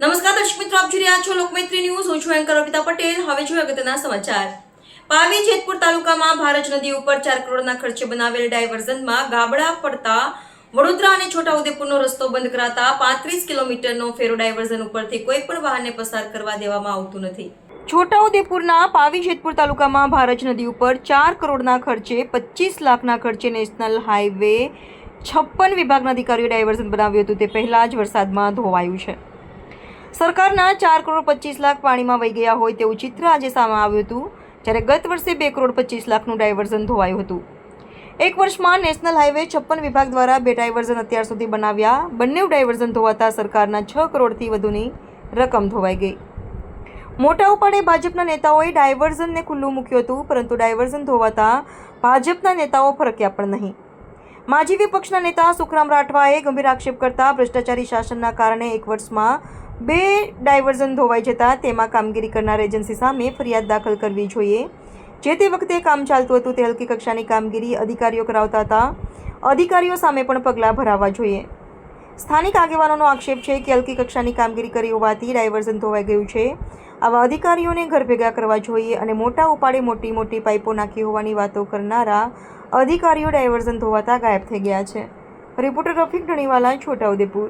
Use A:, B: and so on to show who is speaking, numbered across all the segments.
A: નમસ્કાર દર્શક મિત્રો, આપ જોઈ રહ્યા છો લોકમૈત્રી ન્યૂઝ. હું છું એન્કર અમિતા પટેલ. હવે જોઈએ અગત્યના સમાચાર. પાવી જેતપુર તાલુકામાં ભારજ નદી ઉપર ચાર કરોડના ખર્ચે બનાવેલ ડાયવર્ઝનમાં ગાબડા પડતા વડોદરા અને છોટાઉદેપુરનો રસ્તો બંધ કરાતા પાંત્રીસ કિલોમીટરનો ફેરો ડાયવર્ઝન ઉપરથી કોઈ પણ વાહનને પસાર કરવા દેવામાં આવતું નથી. છોટાઉદેપુરના પાવી જેતપુર તાલુકામાં ભારજ નદી ઉપર ચાર કરોડના ખર્ચે પચીસ લાખના ખર્ચે નેશનલ હાઈવે છપ્પન વિભાગના અધિકારીઓ ડાયવર્ઝન બનાવ્યું હતું. તે પહેલા જ વરસાદમાં ધોવાયું છે. સરકારના ચાર કરોડ પચીસ લાખ પાણીમાં વહી ગયા હોય તેવું ચિત્ર આજે સામે આવ્યું હતું, જ્યારે ગત વર્ષે બે કરોડ પચીસ લાખનું ડાયવર્ઝન ધોવાયું હતું. એક વર્ષમાં નેશનલ હાઈવે છપ્પન વિભાગ દ્વારા બે ડાયવર્ઝન અત્યાર સુધી બનાવ્યા. બંને ડાયવર્ઝન ધોવાતા સરકારના છ કરોડથી વધુની રકમ ધોવાઈ ગઈ. મોટા ઉપાડે ભાજપના નેતાઓએ ડાયવર્ઝનને ખુલ્લું મૂક્યું હતું, પરંતુ ડાયવર્ઝન ધોવાતા ભાજપના નેતાઓ ફરક્યા પણ નહીં. માજી વિપક્ષના નેતા સુખરામ રાઠવાએ ગંભીર આક્ષેપ કરતા ભ્રષ્ટાચારી શાસનના કારણે એક વર્ષમાં બે ડાયવર્ઝન ધોવાઈ જતા તેમાં કામગીરી કરનાર એજન્સી સામે ફરિયાદ દાખલ કરવી જોઈએ. જે તે વખતે કામ ચાલતું હતું તે હલકી કક્ષાની કામગીરી અધિકારીઓ કરાવતા હતા. અધિકારીઓ સામે પણ પગલાં ભરાવવા જોઈએ. સ્થાનિક આગેવાનોનો આક્ષેપ છે કે હલકી કક્ષાની કામગીરી કરી હોવાથી ડાયવર્ઝન ધોવાઈ ગયું છે. આવા અધિકારીઓને ઘર ભેગા કરવા જોઈએ અને મોટા ઉપાડે મોટી મોટી પાઇપો નાખી હોવાની વાતો કરનારા અધિકારીઓ ડાયવર્ઝન ધોવાતા ગાયબ થઈ ગયા છે. રિપોર્ટર રફીક ધણીવાલા છોટાઉદેપુર.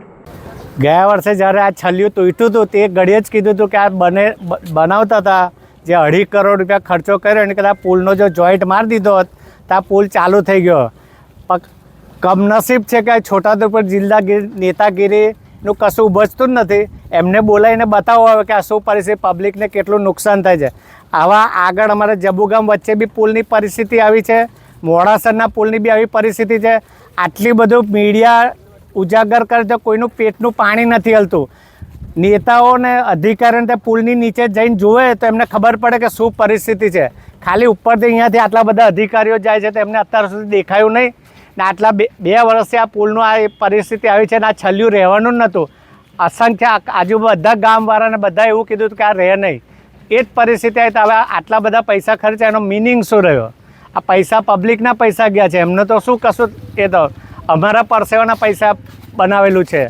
B: ગયા વર્ષે જ્યારે આ છલ્યું તૂટ્યું હતું, તે ઘડીએ જ કીધું હતું કે આ બને બનાવતા હતા. જે અઢી કરોડ રૂપિયા ખર્ચો કર્યો અને કદાચ પુલનો જો જોઈન્ટ મારી દીધો હોત, તો આ પુલ ચાલુ થઈ ગયો. કમનસીબ છે કે છોટાઉદેપુર જિલ્લા નેતાગીરીનું કશું બચતું જ નથી. એમને બોલાવીને બતાવવું આવે કે આ શું પરિસ્થિતિ, પબ્લિકને કેટલું નુકસાન થાય છે. આવા આગળ અમારા જબુગામ વચ્ચે બી પુલની પરિસ્થિતિ આવી છે. મોડાસરના પુલની બી આવી પરિસ્થિતિ છે. આટલી બધું મીડિયા ઉજાગર કરે તો કોઈનું પેટનું પાણી નથી હલતું. નેતાઓને અધિકારીઓને તે પુલની નીચે જઈને જુએ તો એમને ખબર પડે કે શું પરિસ્થિતિ છે. ખાલી ઉપરથી અહીંયાથી આટલા બધા અધિકારીઓ જાય છે તો એમને અત્યાર સુધી દેખાયું નહીં. ને આટલા બે બે વર્ષથી આ પુલનું આ પરિસ્થિતિ આવી છે ને આ છલ્યું રહેવાનું જ નહોતું. અસંખ્ય આજુ બધા ગામવાળાને બધા એવું કીધું કે આ રહે નહીં. એ જ પરિસ્થિતિ આવી તો હવે આટલા બધા પૈસા ખર્ચા એનો મિનિંગ શું રહ્યો? આ પૈસા પબ્લિકના પૈસા ગયા છે. એમને તો શું કશું એ તો અમારા પરસેવાના પૈસા બનાવેલું છે.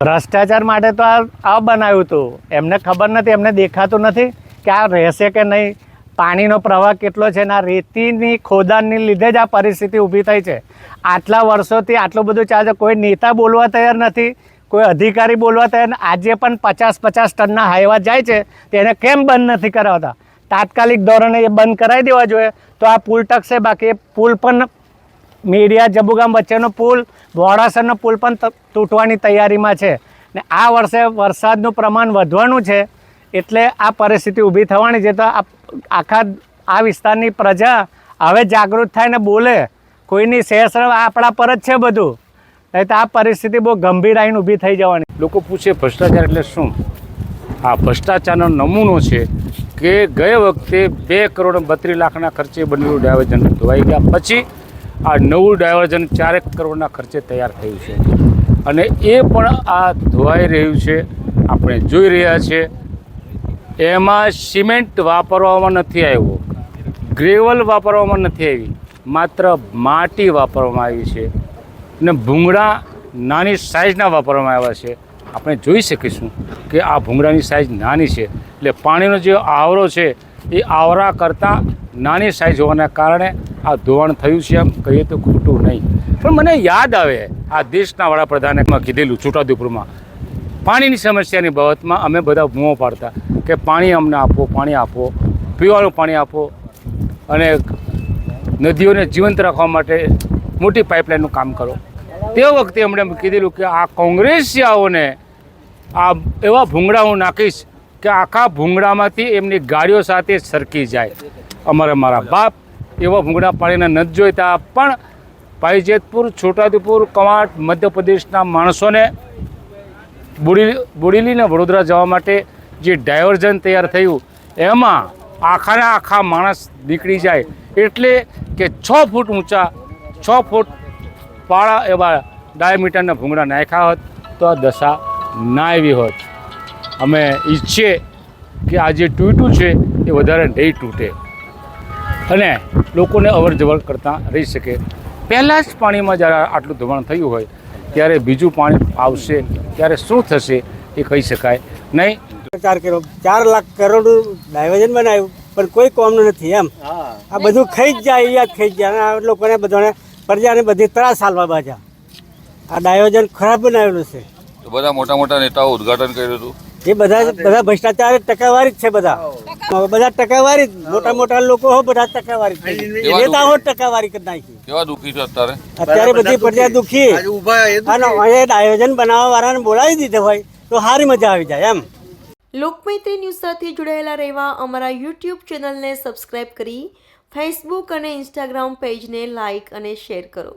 B: ભ્રષ્ટાચાર માટે તો આ આ બનાવ્યું હતું. એમને ખબર નથી, એમને દેખાતું નથી કે આ રહેશે કે નહીં. પાણીનો પ્રવાહ કેટલો છે ને આ રેતીની ખોદાણની લીધે જ આ પરિસ્થિતિ ઊભી થઈ છે. આટલા વર્ષોથી આટલું બધું ચાલે કોઈ નેતા બોલવા તૈયાર નથી, કોઈ અધિકારી બોલવા તૈયાર આજે પણ પચાસ પચાસ ટનના હાઈવા જાય છે. તેને કેમ બંધ નથી કરાવતા? તાત્કાલિક ધોરણે એ બંધ કરાવી દેવા જોઈએ. તો આ પુલ ટકશે, બાકી પુલ પણ મીડિયા જબુગામ વચ્ચેનો પુલ વોડાસરનો પુલ પણ તૂટવાની તૈયારીમાં છે. ને આ વર્ષે વરસાદનું પ્રમાણ વધવાનું છે. એટલે આ પરિસ્થિતિ ઊભી થવાની છે. તો આ આખા આ વિસ્તારની પ્રજા હવે જાગૃત થાય ને બોલે, કોઈની શેષરવ આપણા પર જ છે બધું. નહીં તો આ પરિસ્થિતિ બહુ ગંભીર આવીને ઊભી થઈ જવાની.
C: લોકો પૂછે ભ્રષ્ટાચાર એટલે શું? આ ભ્રષ્ટાચારનો નમૂનો છે કે ગયે વખતે બે કરોડ બત્રીસ લાખના ખર્ચે બનેલું ડાયવર્જન ધોવાઈ ગયા પછી આ નવું ડાયવર્જન ચારેક કરોડના ખર્ચે તૈયાર થયું છે. અને એ પણ આ ધોવાઈ રહ્યું છે. આપણે જોઈ રહ્યા છીએ એમાં સિમેન્ટ વાપરવામાં નથી આવ્યો. ગ્રેવલ વાપરવામાં નથી આવી. માત્ર માટી વાપરવામાં આવી છે. અને ભૂંગળા નાની સાઇઝના વાપરવામાં આવ્યા છે. આપણે જોઈ શકીશું કે આ ભૂંગળાની સાઇઝ નાની છે. એટલે પાણીનો જે આવરો છે, એ આવરા કરતાં નાની સાઇઝ હોવાના કારણે આ ધોવાણ થયું છે એમ કહીએ તો ખોટું નહીં. પણ મને યાદ આવે આ દેશના વડાપ્રધાને કીધેલું છોટાઉદેપુરમાં પાણીની સમસ્યાની બાબતમાં અમે બધા બૂમો પાડતા કે પાણી અમને આપો, પાણી આપો, પીવાનું પાણી આપો અને નદીઓને જીવંત રાખવા માટે મોટી પાઇપલાઇનનું કામ કરો. તે વખતે એમણે કીધેલું કે આ કોંગ્રેસિયાઓને આ એવા ભૂંગળા હું નાખીશ કે આખા ભૂંગળામાંથી એમની ગાડીઓ સાથે સરકી જાય. અમારા મારા બાપ એવા ભૂંગળા પાણીને નથી જોઈતા, પણ પાઈજેતપુર છોટાઉદેપુર, કવાંટ, મધ્યપ્રદેશના માણસોને બોડી બોડેલીને વડોદરા જવા માટે જે ડાયવર્ઝન તૈયાર થયું, એમાં આખાના આખા માણસ નીકળી જાય. એટલે કે છ ફૂટ ઊંચા, છ ફૂટ પાળા એવા ડાયામીટરના ભૂંગળા નાખ્યા હોત તો આ દશા ના આવી હોત. અમે ઈચ્છીએ કે આ જે તૂટ્યું છે એ વધારે નહીં તૂટે. અને લોકોને અવર જવર કરતાં રહી શકે. પહેલાં જ પાણીમાં જ્યારે આટલું ધોવાણ થયું હોય ત્યારે બીજું પાણી આવશે ત્યારે શું થશે એ કહી શકાય નહીં.
D: ચાર કરોડ ચાર લાખ કરોડ ડાયવર્ઝન બનાવ્યું પણ કોઈ કોમનું નથી એમ. આ બધું ખાઈ જ જાય યાદ ખાઈ જ જાય. અને આ લોકોને બધાને પ્રજાને બધી ત્રાસ હાલવા બાજા. આ ડાયવર્ઝન ખરાબ બનાવેલું છે.
E: તો બધા મોટા મોટા નેતાઓ ઉદ્ઘાટન કર્યું હતું.
D: એ બધા બધા ભ્રષ્ટાચાર ટકાવારી જ છે બધા. બધા ટકાવારી જ. મોટા મોટા લોકો હો બધા ટકાવારી જ છે. ટકાવારી કરી નાખી.
E: કેવા દુખી છો અત્યારે?
D: અત્યારે બધી પ્રજા દુખી. અને અહીંયા આયોજન બનાવવા વાળાને બોલાવી દીધા હોય તો સારી મજા આવી જાય એમ.
F: લોકમૈત્રી ન્યૂઝ સાથે જોડાયેલા રહેવા અમારા યુટ્યુબ ચેનલને સબસ્ક્રાઇબ કરી ફેસબુક અને ઇન્સ્ટાગ્રામ પેજને લાઇક અને શેર કરો.